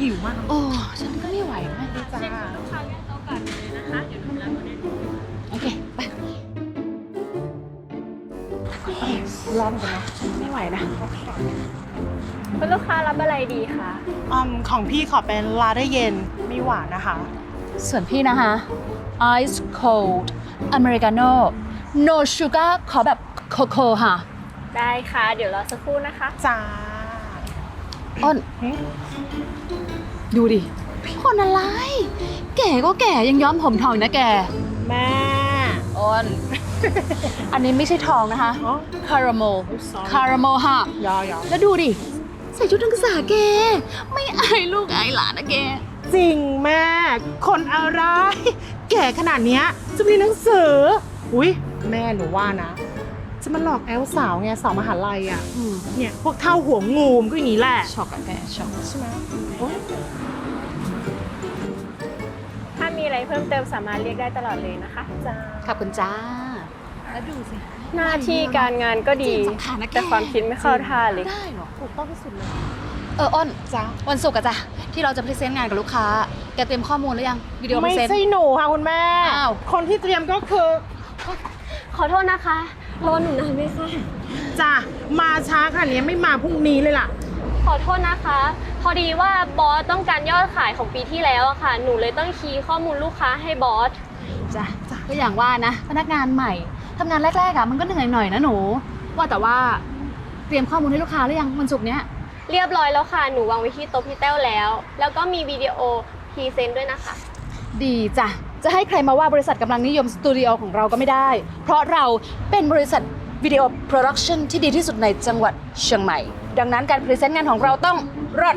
หิวมากโอ้ฉันก็ไม่ไหวนะจ้าลูกค้าเรียกโต๊ะก่อนเลยนะคะเดี๋ยวทำแล้วตัวเนี้ยโอเคไปร้อนกันเนาะไม่ไหวนะคุณลูกค้ารับอะไรดีคะอืมของพี่ขอเป็นลาได้เย็นไม่หวานนะคะ ส่วนพี่นะคะ ice cold americano no sugar ขอแบบโคโค่ค่ะ ได้ค่ะ เดี๋ยวรอสักครู่นะคะจ้า อ้นหึดูดิ คนอะไร แก่ก็แก่ยังย้อมผมทองอีกนะแก แม่อ้น อันนี้ไม่ใช่ทองนะคะ อ๋อ คาราเมล sorry คาราเมลค่ะยอยอแล้วดูดิ ใส่ชุดนักศึกษาแก ไม่อายลูกอายหลานนะแก จริงแม่ คนอะไร แก่ขนาดเนี้ยจะมีหนังสือ อุ้ยแม่หนูว่านะ จะมาหลอกแอลสาวไงสาวมหาลัยอะอืมเนี่ยพวกเท่าหัวงูมนก็อย่างนี้แหละช็อกอะแกช็อกใช่ไหมโอ๊ยถ้ามีอะไรเพิ่มเติมสามารถเรียกได้ตลอดเลยนะคะจ้าขอบคุณจ้า แล้วดูสิหน้าที่การงานก็ดีจริงสำคัญนะแกแต่ความคิดไม่เข้าท่าเลยได้เหรอถูกต้องที่สุดเลยเอออ้นจ้าวันศุกร์อะจ้ะที่เราจะพรีเซนต์งานกับลูกค้าแกเตรียมข้อมูลหรือยังวิดีโอพไม่รีเซนต์ใช่หนูค่ะคุณแม่อ้าวคนที่เตรียมก็คือ ขอโทษนะคะ รอหนูนานไหมคะ จ้ามาช้าขนาดนี้ไม่มาพรุ่งนี้เลยล่ะ ขอโทษนะคะ พอดีว่าบอสต้องการยอดขายของปีที่แล้วอะค่ะ หนูเลยต้องคีย์ข้อมูลลูกค้าให้บอสจ้ะก็อย่างว่านะ พนักงานใหม่ทำงานแรกๆอะมันก็เหนื่อยหน่อยนะหนู ว่าแต่ว่าเตรียมข้อมูลให้ลูกค้าหรือยังวันศุกร์เนี้ยเรียบร้อยแล้วค่ะ หนูวางไว้ที่โต๊ะพี่แต้วแล้ว แล้วก็มีวิดีโอพรีเซนต์ด้วยนะคะ ดีจ้ะ จะให้ใครมาว่าบริษัทกำลังนิยมสตูดิโอของเราก็ไม่ได้ เพราะเราเป็นบริษัทวิดีโอโปรดักชันที่ดีที่สุดในจังหวัดเชียงใหม่ ดังนั้นการพรีเซนต์งานของเราต้องรด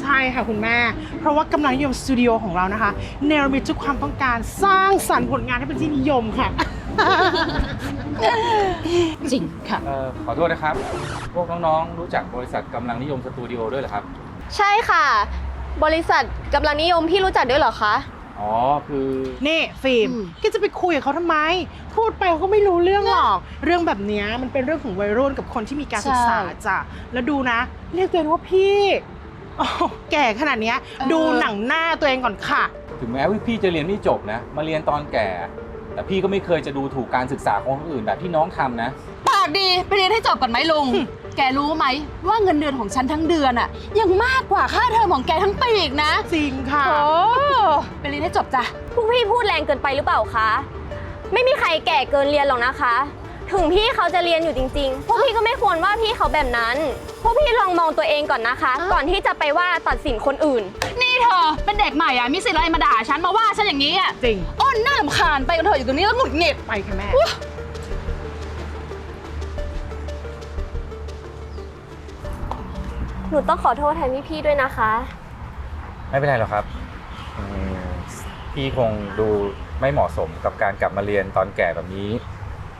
ใช่ค่ะคุณแม่ เพราะว่ากำลังนิยมสตูดิโอของเรานะคะเนรมิตทุกความต้องการสร้างสรรค์ผลงานให้เป็นที่นิยมค่ะ จริงค่ะ เอ่อขอโทษนะครับ พวกน้องๆ รู้จักบริษัทกำลังนิยมสตูดิโอด้วยเหรอครับ ใช่ค่ะ บริษัทกำลังนิยมพี่รู้จักด้วยเหรอคะ อ๋อคือนี่ฟิล์มอืมแกจะไปคุยกับเขาทำไม พูดไปเขาก็ไม่รู้เรื่องหรอก เรื่องแบบเนี้ยมันเป็นเรื่องของวัยรุ่นกับคนที่มีการศึกษาใช่จ้ะแล้วดูนะ เรียกตัวเองว่าพี่โอ้แก่ขนาดเนี้ย เออ ดูหนังหน้าตัวเองก่อนค่ะ ถึงแม้ว่าพี่จะเรียนไม่จบนะ มาเรียนตอนแก่ แต่พี่ก็ไม่เคยจะดูถูกการศึกษาของคนอื่นแบบที่น้องทำนะปากดีไปเรียนให้จบก่อนไหมลุงหึแกรู้ไหมว่าเงินเดือนของฉันทั้งเดือนอะยังมากกว่าค่าเทอมของแกทั้งปีอีกนะจริงค่ะ โอ้ไปเรียนให้จบจ้ะ พวกพี่พูดแรงเกินไปหรือเปล่าคะ ไม่มีใครแก่เกินเรียนหรอกนะคะ ถึงพี่เขาจะเรียนอยู่จริงๆ พวกพี่ก็ไม่ควรว่าพี่เขาแบบนั้น พวกพี่ลองมองตัวเองก่อนนะคะอ้าวก่อนที่จะไปว่าตัดสินคนอื่น นี่เธอเป็นเด็กใหม่อะมีสิทธิ์อะไรมาด่าฉันมาว่าฉันอย่างนี้อะจริง อ้นน่าลำคาญไปกันเถอะอยู่ตรงนี้แล้วหงุดหงิดไปค่ะแม่ หนูต้องขอโทษแทนพี่ๆด้วยนะคะ ไม่เป็นไรหรอกครับอืมพี่คงดูไม่เหมาะสมกับการกลับมาเรียนตอนแก่แบบนี้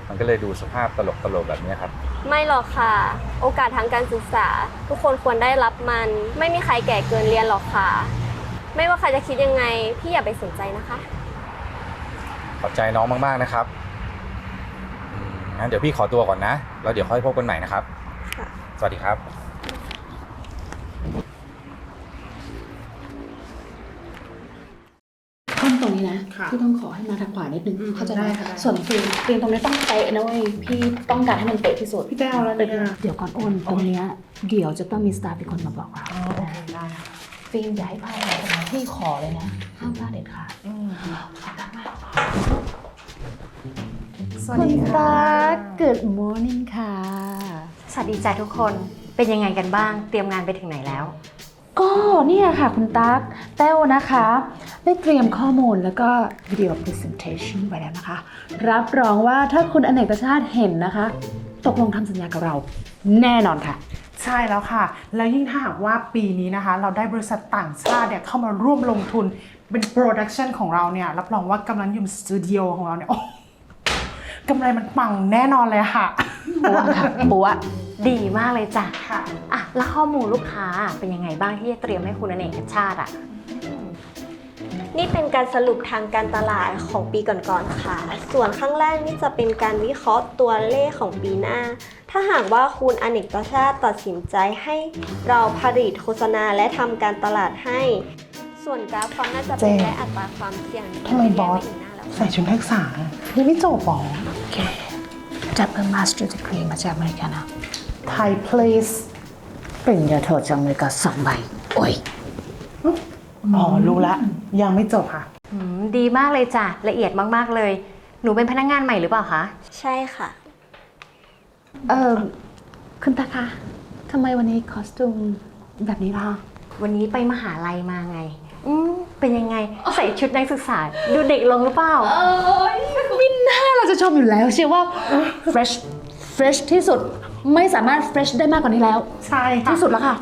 มันก็เลยดูสภาพตลกตลกๆแบบนี้ครับ ไม่หรอกค่ะ โอกาสทางการศึกษา ทุกคนควรได้รับมัน ไม่มีใครแก่เกินเรียนหรอกค่ะ ไม่ว่าใครจะคิดยังไง พี่อย่าไปสนใจนะคะ ขอบใจน้องมากๆนะครับอืมงั้นเดี๋ยวพี่ขอตัวก่อนนะ แล้วเดี๋ยวค่อยพบกันใหม่นะครับ ค่ะ สวัสดีครับ นตรงนี้นะค่ะพี่ต้องขอให้มาทางขวานิดนึงอืมเข้าใจไหมได้ค่ะได้ส่วนฟิล์มฟิล์มตรงนี้ต้องเป๊ะนะเว้ยพี่ต้องการให้มันเป๊ะที่สุดพี่แต้วแล้วเนี่ยเดี๋ยวก่อนโอนตรงเนี้ยเดี๋ยวจะต้องมีสตาฟเป็นคนมาบอกเราอ๋อโอเคได้ค่ะฟิล์มอย่าให้พลาดเลยนะพี่ขอเลยนะห้ามพลาดเด็ดขาดอืมขอบคุณมากสวัสดีค่ะ Good morning ค่ะ สวัสดีจ้ะทุกคนเป็นยังไงกันบ้าง เตรียมงานไปถึงไหนแล้ว ก็เนี่ยค่ะคุณตั๊กแต้วนะคะ ได้เตรียมข้อมูลแล้วก็วิดีโอ presentation ไว้แล้วนะคะ รับรองว่าถ้าคุณอเนกประชาติเห็นนะคะ ตกลงทำสัญญากับเรา แน่นอนค่ะ ใช่แล้วค่ะ แล้วยิ่งถ้าหากว่าปีนี้นะคะ เราได้บริษัทต่างชาติเนี่ยเข้ามาร่วมลงทุนเป็นโปรดักชันของเราเนี่ย รับรองว่ากำลังยมสตูดิโอของเราเนี่ยโอ้กำไรมันปังแน่นอนเลยค่ะปัวค่ะปัว ดีมากเลยจ้ะค่ะอะแล้วข้อมูลลูกค้าเป็นยังไงบ้างที่จะเตรียมให้คุณอเนกชาติอะ นี่เป็นการสรุปทางการตลาดของปีก่อนๆค่ะ ส่วนข้างล่างนี่จะเป็นการวิเคราะห์ตัวเลขของปีหน้า ถ้าหากว่าคุณอเนกประชาติตัดสินใจให้เราผลิตโฆษณาและทำการตลาดให้ ส่วนกราฟความน่าจะเป็นเจและอัตราความเสี่ยงทำไมบอสแยกไปอีกหน้าแล้วใส่ชุดนักศึกษานี่ไม่จบหรอแกจับเพิ่ม master degree มาจากอเมริกานะ ไทย please ปริญญาโทจากอเมริกาสองใบ โอ้ย อ๋อ รู้ละ ยังไม่จบค่ะ อืมดีมากเลยจ้ะ ละเอียดมาก ๆ เลย หนูเป็นพนักงานใหม่หรือเปล่าคะ ใช่ค่ะ เออคุณตาคะทำไมวันนี้คอสตูมแบบนี้ล่ะ วันนี้ไปมหาลัยมาไง อืมเป็นยังไง ใส่ชุดนักศึกษา ดูเด็กลงหรือเปล่าเอ้ยมินน่าเราจะชมอยู่แล้วเชื่อว่า fresh fresh ที่สุด ไม่สามารถ fresh ได้มากกว่านี้แล้ว ใช่ค่ะ ที่สุดแล้วค่ะ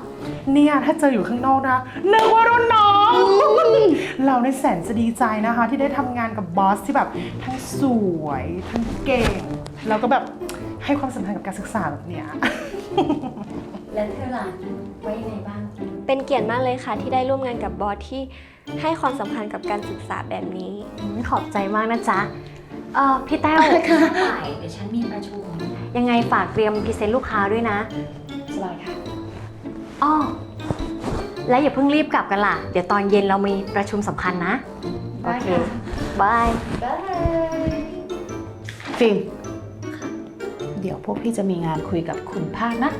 เนี่ยถ้าเจออยู่ข้างนอกนะนึกว่ารุ่นน้อง เราในแสนจะดีใจนะคะ ที่ได้ทำงานกับบอสที่แบบทั้งสวยทั้งเก่ง แล้วก็แบบให้ความสำคัญกับการศึกษาแบบเนี้ย แล้วเธอล่ะไว้ยังไงบ้าง เป็นเกียรติมากเลยค่ะ ที่ได้ร่วมงานกับบอสที่ให้ความสำคัญกับการศึกษาแบบนี้อืมขอบใจมากนะจ๊ะ เออพี่แต้ว ค่ะเดี๋ยวฉันมีประชุม ยังไงฝากเตรียมพรีเซนต์ลูกค้าด้วยนะ สบายค่ะ อ้อ และอย่าเพิ่งรีบกลับกันล่ะ เดี๋ยวตอนเย็นเรามีประชุมสำคัญนะโอเคบาย ฟิล์มเดี๋ยวพวกพี่จะมีงานคุยกับคุณภาคนะ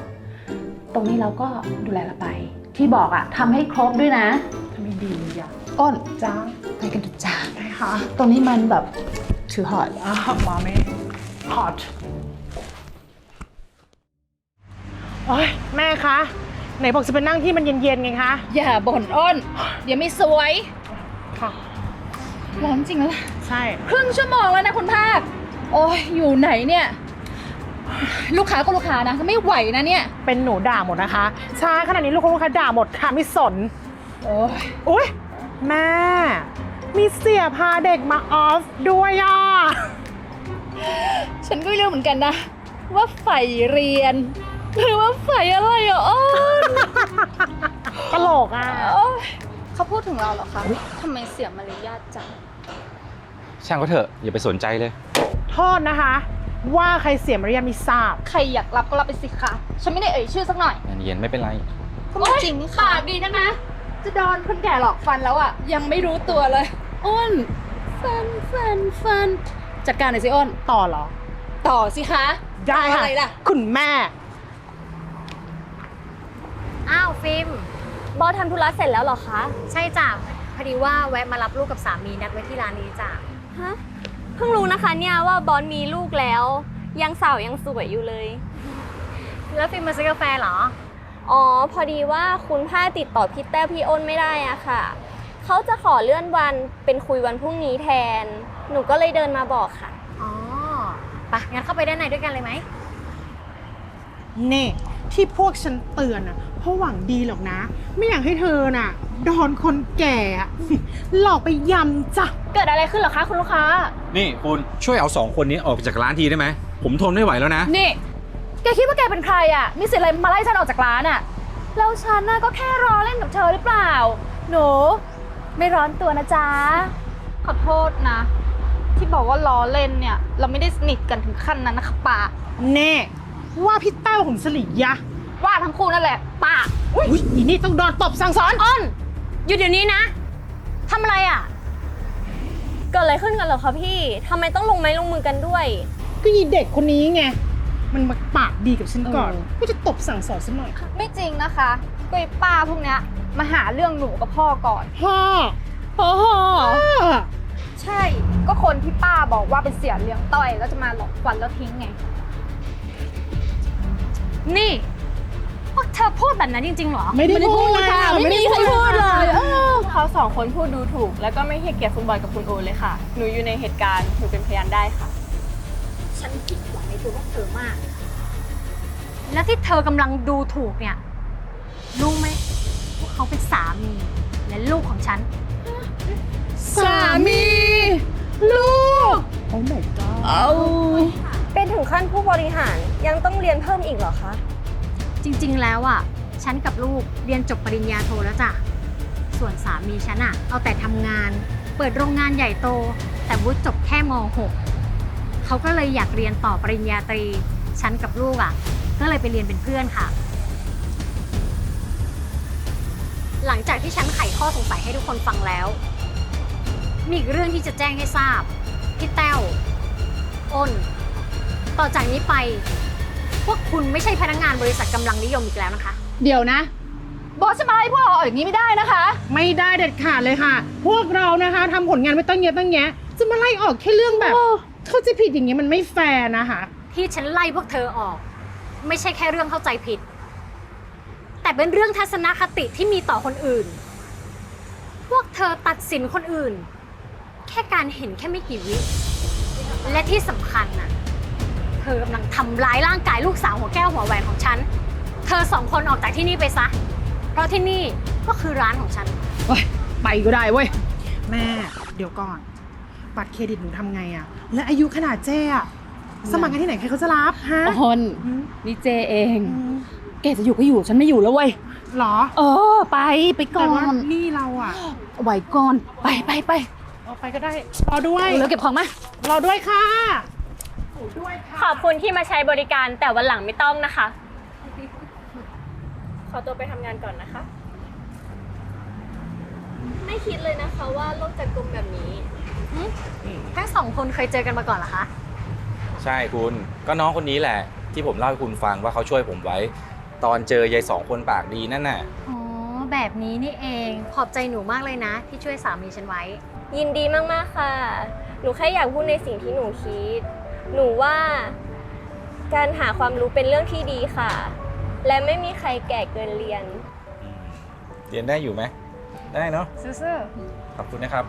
ตรงนี้เราก็ดูแลเราไป ที่บอกอะทำให้ครบด้วยนะทำไมดีอะอ้นจ้าไปกันเถอะจ้าได้ค่ะ ตรงนี้มันแบบถือหอดอะมาไหม hot โอ้ยแม่คะไหนบอกจะไปนั่งที่มันเย็นๆไงคะอย่าบ่นอ้น เดี๋ยวไม่สวย ค่ะ ร้อนจริงแล้วล่ะใช่ ครึ่งชั่วโมงแล้วนะคุณภาค โอ้ยอยู่ไหนเนี่ย ลูกค้าก็ลูกค้านะไม่ไหวนะเนี่ย เป็นหนูด่าหมดนะคะช้าขนาดนี้ลูกค้าลูกค้าด่าหมดค่ะไม่สนโอ้ยอุ้ยแม่ มีเสียพาเด็กมาออฟด้วยอะ ฉันก็ไม่รู้เหมือนกันนะ ว่าใฝ่เรียน หรือว่าใฝ่อะไรอะอ้นตลกอะ โอ๊ยเขาพูดถึงเราเหรอคะทำไมเสียมารยาทจัง ช่างก็เถอะ อย่าไปสนใจเลย โทษนะคะ ว่าใครเสียมารยาทไม่ทราบ ใครอยากรับก็รับไปสิคะ ฉันไม่ได้เอ่ยชื่อสักหน่อยเย็นๆไม่เป็นไร ก็ไม่จริงค่ะ ปากดีนะนะ จะโดนคนแก่หลอกฟันแล้วอะ ยังไม่รู้ตัวเลย อ้นฟันฟันฟันจัดการหน่อยสิอ้น ต่อเหรอ ต่อสิคะได้ค่ะ อะไรล่ะ คุณแม่ อ้าวฟิล์มบอสทำธุระเสร็จแล้วเหรอคะ ใช่จ้ะพอดีว่าแวะมารับลูกกับสามีนัดไว้ที่ร้านนี้จ้ะฮะเพิ่งรู้นะคะเนี่ยว่าบอสมีลูกแล้ว ยังสาวยังสวยอยู่เลย แล้วฟิล์มมาซื้อกาแฟเหรอ อ๋อ พอดีว่าคุณผ้าติดต่อพี่แต้วพี่อ้นไม่ได้อะค่ะ เขาจะขอเลื่อนวันเป็นคุยวันพรุ่งนี้แทน หนูก็เลยเดินมาบอกค่ะ อ๋อไปะงั้นเข้าไปด้านในด้วยกันเลยไหม นี่ ที่พวกฉันเตือนอะ เพราะหวังดีหรอกนะ ไม่อยากให้เธอน่ะโดนคนแก่อะหลอกไปยำจ้ะ เกิดอะไรขึ้นเหรอคะคุณลูกค้า นี่คุณช่วยเอาสองคนนี้ออกไปจากร้านทีได้ไหม ผมทนไม่ไหวแล้วนะ นี่ แกคิดว่าแกเป็นใครอะ มีสิทธิ์อะไรมาไล่ฉันออกจากร้านอะ แล้วฉันน่ะก็แค่รอเล่นกับเธอหรือเปล่า หนู ไม่ร้อนตัวนะจ๊ะ ขอโทษนะ ที่บอกว่าล้อเล่นเนี่ย เราไม่ได้สนิทกันถึงขั้นนั้นนะคะป้าแน่ ว่าพี่เต้าของสลิยะ ว่าทั้งคู่นั่นแหละป้าอุ้ยอีนี่ต้องโดนตบสั่งสอนอ้นหยุดเดี๋ยวนี้นะทำอะไรอะ เกิดอะไรขึ้นกันเหรอคะพี่ทำไมต้องลงไม้ลงมือกันด้วย ก็ยีเด็กคนนี้ไง มันมาปากดีกับฉันก่อนเออก็จะตบสั่งสอนฉันหน่อยไม่จริงนะคะก็ไอ้ป้าพวกเนี้ยมาหาเรื่องหนูกับพ่อก่อนพ่อโอ้โหพ่อใช่ ก็คนที่ป้าบอกว่าเป็นเสียเลี้ยงต้อยแล้วจะมาหลอกฟันแล้วทิ้งไง นี่พ วกเธอพูดแบบนั้นจริงๆเหรอ ไม่ได้พูดค่ะ ไม่มีใครพูดเลยเออเขาสองคนพูดดูถูก แล้วก็ไม่ให้เกียรติคุณบอยกับคุณโอเลยค่ะ หนูอยู่ในเหตุการณ์หนูเป็นพยานได้ค่ะ ฉันผิดหวังในตัวพวกเธอมาก แล้วที่เธอกำลังดูถูกเนี่ย รู้ไหมพวกเขาเป็นสามี และลูกของฉัน สามี ลูก โอ้ my god เป็นถึงขั้นผู้บริหารยังต้องเรียนเพิ่มอีกเหรอคะจ ริงๆ แล้วอะ ฉันกับลูกเรียนจบปริญญาโทแล้วจ้ะ ส่วนสามีฉันอะ เอาแต่ทำงาน เปิดโรงงานใหญ่โต แต่วุฒิจบแค่ม .6 เขาก็เลยอยากเรียนต่อปริญญาตรี ฉันกับลูกอะ ก็เลยไปเรียนเป็นเพื่อนค่ะ หลังจากที่ฉันไขข้อสงสัยให้ทุกคนฟังแล้ว มีอีกเรื่องที่จะแจ้งให้ทราบ พี่แต้วอ้น ต่อจากนี้ไป พวกคุณไม่ใช่พนักงานบริษัทกำลังนิยมอีกแล้วนะคะ เดี๋ยวนะ บอสจะมาไล่พวกเราออกอย่างนี้ไม่ได้นะคะ ไม่ได้เด็ดขาดเลยค่ะ พวกเรานะคะทำผลงานไม่ตั้งเยอะตั้งแยะ จะมาไล่ออกแค่เรื่องแบบเข้าใจผิดอย่างเงี้ยมันไม่แฟร์นะคะ ที่ฉันไล่พวกเธอออก ไม่ใช่แค่เรื่องเข้าใจผิด แต่เป็นเรื่องทัศนคติที่มีต่อคนอื่น พวกเธอตัดสินคนอื่น แค่การเห็นแค่ไม่กี่วิและที่สำคัญน่ะเธอกำลังทำร้ายร่างกายลูกสาวหัวแก้วหัวแหวนของฉัน เธอสองคนออกจากที่นี่ไปซะ เพราะที่นี่ก็คือร้านของฉันไปก็ได้เว้ย แม่เดี๋ยวก่อน บัตรเครดิตหนูทำไงอะและอายุขนาดเจ้อะสมัครงานที่ไหนใครเขาจะรับฮะออนอืมนี่เจเอง อืมแกจะอยู่ก็อยู่ฉันไม่อยู่แล้วเว้ย เหรอเออ ไปไปก่แต่อว่านนี่เราอะไหวก่อน ไปไปไปเอาไปก็ได้ รอด้วย เร็วเก็บของมา รอด้วยค่ะ ขอบคุณที่มาใช้บริการแต่วันหลังไม่ต้องนะคะ ขอตัวไปทำงานก่อนนะคะ ไม่คิดเลยนะคะว่าโลกจะกลมแบบนี้ ทั้งสองคนเคยเจอกันมาก่อนเหรอคะ ใช่คุณก็น้องคนนี้แหละ ที่ผมเล่าให้คุณฟังว่าเขาช่วยผมไว้ ตอนเจอยายสองคนปากดีนั่นน่ะ อ๋อ แบบนี้นี่เอง ขอบใจหนูมากเลยนะ ที่ช่วยสามีฉันไว้ ยินดีมากๆค่ะ หนูแค่อยากพูดในสิ่งที่หนูคิด หนูว่า การหาความรู้เป็นเรื่องที่ดีค่ะ และไม่มีใครแก่เกินเรียน เรียนได้อยู่ไหม ได้เนาะซื่อขอบคุณนะครับ